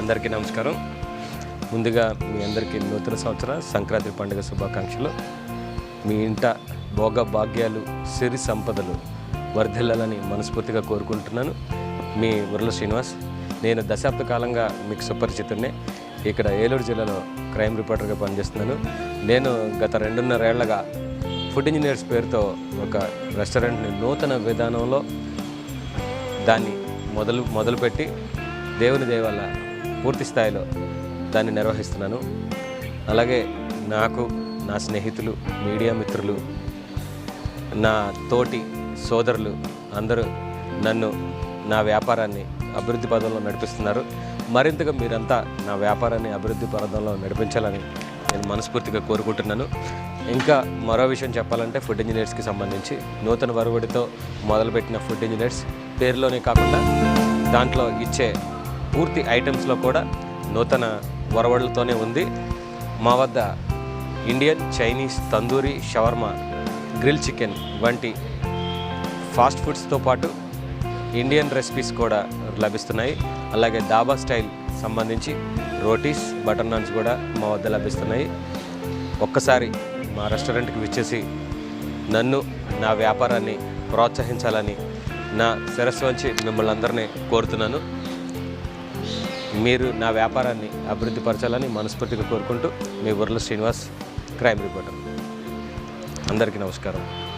అందరికీ నమస్కారం. ముందుగా మీ అందరికీ నూతన సంవత్సర సంక్రాంతి పండుగ శుభాకాంక్షలు. మీ ఇంట భోగ భాగ్యాలు సిరి సంపదలు వర్ధిల్లాలని మనస్ఫూర్తిగా కోరుకుంటున్నాను. మీ మురళ శ్రీనివాస్ నేను దశాబ్ద కాలంగా మీకు సుపరిచితున్నే ఇక్కడ ఏలూరు జిల్లాలో క్రైమ్ రిపోర్టర్గా పనిచేస్తున్నాను. నేను గత రెండున్నరేళ్ళగా ఫుడ్ ఇంజనీర్స్ పేరుతో ఒక రెస్టారెంట్ని నూతన విధానంలో దాన్ని మొదలు మొదలుపెట్టి దేవుని దేవాల పూర్తి స్థాయిలో దాన్ని నిర్వహిస్తున్నాను. అలాగే నాకు నా స్నేహితులు మీడియా మిత్రులు నా తోటి సోదరులు అందరూ నన్ను నా వ్యాపారాన్ని అభివృద్ధి పదంలో నడిపిస్తున్నారు. మరింతగా మీరంతా నా వ్యాపారాన్ని అభివృద్ధి పదంలో నడిపించాలని నేను మనస్ఫూర్తిగా కోరుకుంటున్నాను. ఇంకా మరో విషయం చెప్పాలంటే ఫుడ్ ఇంజనీర్స్కి సంబంధించి నూతన వరవడితో మొదలుపెట్టిన ఫుడ్ ఇంజనీర్స్ పేరులోనే కాకుండా దాంట్లో ఇచ్చే పూర్తి ఐటమ్స్లో కూడా నూతన వరవడులతోనే ఉంది. మా వద్ద Indian Chinese tandoori shawarma grill chicken వంటి ఫాస్ట్ ఫుడ్స్తో పాటు ఇండియన్ రెసిపీస్ కూడా లభిస్తున్నాయి. అలాగే దాబా స్టైల్ సంబంధించి రోటీస్ బటర్ నాన్స్ కూడా మా వద్ద లభిస్తున్నాయి. ఒక్కసారి మా రెస్టారెంట్కి విచ్చేసి నన్ను నా వ్యాపారాన్ని ప్రోత్సహించాలని నా శిరస్సు వంచి మిమ్మల్ని అందరినీ కోరుతున్నాను. మీరు నా వ్యాపారాన్ని అభివృద్ధి పరచాలని మనస్ఫూర్తిగా కోరుకుంటూ మీ ఉర్ల శ్రీనివాస్ క్రైమ్ రిపోర్టర్. అందరికీ నమస్కారం.